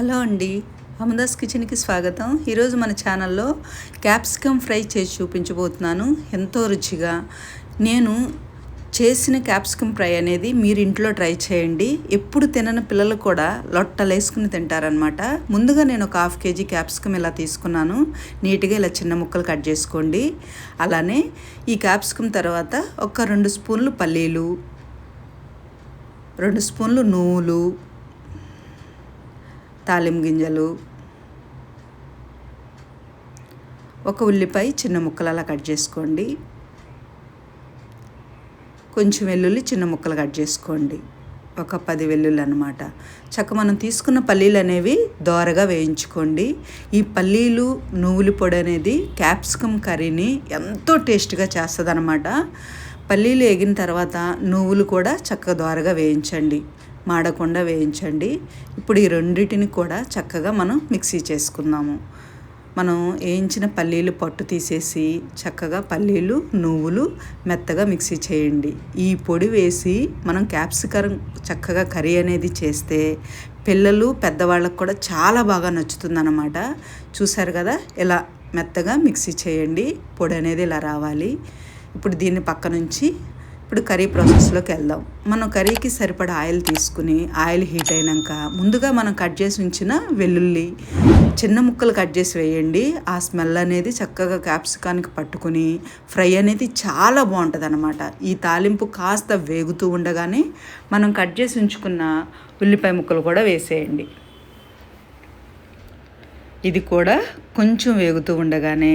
Hello అండి. అమదాస్ కిచెన్కి స్వాగతం. ఈరోజు మన ఛానల్లో క్యాప్సికమ్ ఫ్రై చేసి చూపించబోతున్నాను. ఎంతో రుచిగా. నేను చేసిన క్యాప్సికమ్ ఫ్రై అనేది మీరు ఇంట్లో ట్రై చేయండి. ఎప్పుడు తినని పిల్లలు కూడా లొట్టలు వేసుకుని తింటారనమాట ముందుగా నేను ఒక హాఫ్ కేజీ క్యాప్సికమ్ ఇలా తీసుకున్నాను. నీట్గా ఇలా చిన్న ముక్కలు కట్ చేసుకోండి. అలానే ఈ క్యాప్సికమ్ తర్వాత ఒక రెండు స్పూన్లు పల్లీలు రెండు స్పూన్లు నువ్వులు తాలిం గింజలు ఒక ఉల్లిపాయ చిన్న ముక్కలు అలా కట్ చేసుకోండి. కొంచెం వెల్లుల్లి చిన్న ముక్కలు కట్ చేసుకోండి. ఒక పది వెల్లుల్లి అనమాట చక్క మనం తీసుకున్న పల్లీలు అనేవి దోరగా వేయించుకోండి. ఈ పల్లీలు నువ్వుల పొడి అనేది క్యాప్సికమ్ కర్రీని ఎంతో టేస్ట్గా చేస్తుంది అనమాట పల్లీలు వేగిన తర్వాత నువ్వులు కూడా చక్కగా దోరగా వేయించండి. మాడకుండా వేయించండి. ఇప్పుడు ఈ రెండింటిని కూడా చక్కగా మనం మిక్సీ చేసుకుందాము. మనం వేయించిన పల్లీలు పట్టు తీసేసి చక్కగా పల్లీలు నువ్వులు మెత్తగా మిక్సీ చేయండి. ఈ పొడి వేసి మనం క్యాప్సికం చక్కగా కర్రీ అనేది చేస్తే పిల్లలు పెద్దవాళ్ళకు కూడా చాలా బాగా నచ్చుతుందన్నమాట. చూసారు కదా? ఇలా మెత్తగా మిక్సీ చేయండి. పొడి అనేది ఇలా రావాలి. ఇప్పుడు దీన్ని పక్క నుంచి ఇప్పుడు కర్రీ ప్రాసెస్లోకి వెళ్దాం. మనం కర్రీకి సరిపడా ఆయిల్ తీసుకుని ఆయిల్ హీట్ అయినాక ముందుగా మనం కట్ చేసి ఉంచిన వెల్లుల్లి చిన్న ముక్కలు కట్ చేసి వేయండి. ఆ స్మెల్ అనేది చక్కగా క్యాప్సికానికి పట్టుకుని ఫ్రై అనేది చాలా బాగుంటుంది అనమాట ఈ తాలింపు కాస్త వేగుతూ ఉండగానే మనం కట్ చేసి ఉంచుకున్న ఉల్లిపాయ ముక్కలు కూడా వేసేయండి. ఇది కూడా కొంచెం వేగుతూ ఉండగానే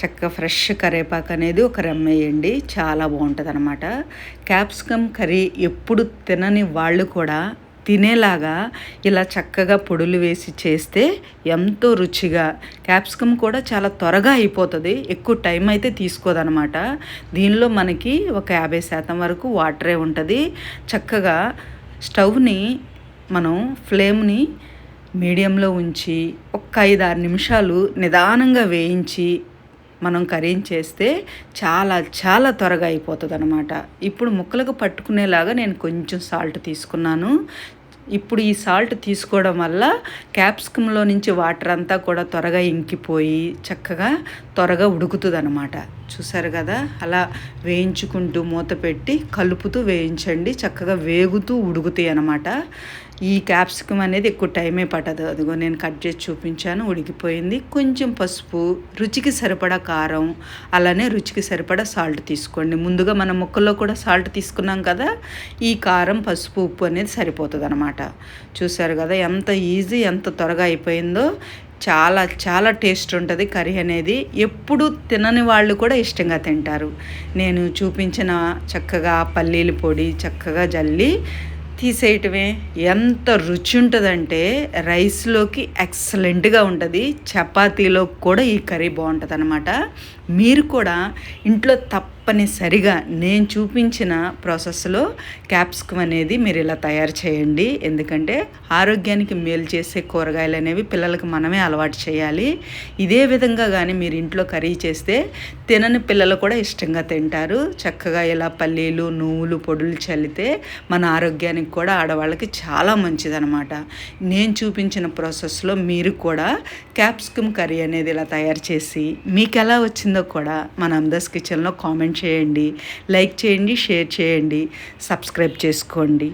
చక్కగా ఫ్రెష్ కరేపాకు అనేది ఒక రమ్మేయండి చాలా బాగుంటుంది అనమాట క్యాప్సికమ్ కర్రీ ఎప్పుడు తినని వాళ్ళు కూడా తినేలాగా ఇలా చక్కగా పొడులు వేసి చేస్తే ఎంతో రుచిగా క్యాప్సికమ్ కూడా చాలా త్వరగా అయిపోతుంది. ఎక్కువ టైం అయితే తీసుకోదనమాట దీనిలో మనకి ఒక యాభై శాతం వరకు వాటరే ఉంటుంది. చక్కగా స్టవ్ని మనం ఫ్లేమ్ని మీడియంలో ఉంచి ఒక ఐదు ఆరు నిమిషాలు నిదానంగా వేయించి మనం కర్రీని చేస్తే చాలా చాలా త్వరగా అయిపోతుంది అనమాట ఇప్పుడు ముక్కలకు పట్టుకునేలాగా నేను కొంచెం సాల్ట్ తీసుకున్నాను. ఇప్పుడు ఈ సాల్ట్ తీసుకోవడం వల్ల క్యాప్సికంలో నుంచి వాటర్ అంతా కూడా త్వరగా ఇంకిపోయి చక్కగా త్వరగా ఉడుకుతుంది అనమాట చూసారు కదా? అలా వేయించుకుంటూ మూత పెట్టి కలుపుతూ వేయించండి. చక్కగా వేగుతూ ఉడుకుతాయి అనమాట ఈ క్యాప్సికమ్ అనేది ఎక్కువ టైమే పట్టదు. అదిగో నేను కట్ చేసి చూపించాను. ఉడికిపోయింది. కొంచెం పసుపు రుచికి సరిపడా కారం అలానే రుచికి సరిపడా సాల్ట్ తీసుకోండి. ముందుగా మనం ముక్కల్లో కూడా సాల్ట్ తీసుకున్నాం కదా ఈ కారం పసుపు ఉప్పు అనేది సరిపోతుంది అనమాట చూసారు కదా ఎంత ఈజీ ఎంత త్వరగా అయిపోయిందో. చాలా చాలా టేస్ట్ ఉంటుంది కర్రీ అనేది. ఎప్పుడు తినని వాళ్ళు కూడా ఇష్టంగా తింటారు. నేను చూపించిన చక్కగా పల్లీల పొడి చక్కగా జల్లి తీసేయటమే ఎంత రుచి ఉంటుందంటే రైస్లోకి ఎక్సలెంట్గా ఉంటుంది. చపాతీలో కూడా ఈ కర్రీ బాగుంటుంది అనమాట మీరు కూడా ఇంట్లో తప్పనిసరిగా నేను చూపించిన ప్రాసెస్లో క్యాప్సికమ్ అనేది మీరు ఇలా తయారు చేయండి. ఎందుకంటే ఆరోగ్యానికి మేలు చేసే కూరగాయలు అనేవి పిల్లలకు మనమే అలవాటు చేయాలి. ఇదే విధంగా కానీ మీరు ఇంట్లో కర్రీ చేస్తే తినని పిల్లలు కూడా ఇష్టంగా తింటారు. చక్కగా ఇలా పల్లీలు నువ్వులు పొడులు చల్లితే మన ఆరోగ్యానికి కూడా ఆడవాళ్ళకి చాలా మంచిదనమాట నేను చూపించిన ప్రాసెస్లో మీరు కూడా క్యాప్సికమ్ కర్రీ అనేది ఇలా తయారు చేసి మీకు ఎలా వచ్చిందో కూడా మన అందర్స్ కిచెన్లో కామెంట్ చేయండి లైక్ చేయండి షేర్ చేయండి సబ్స్క్రైబ్ చేసుకోండి.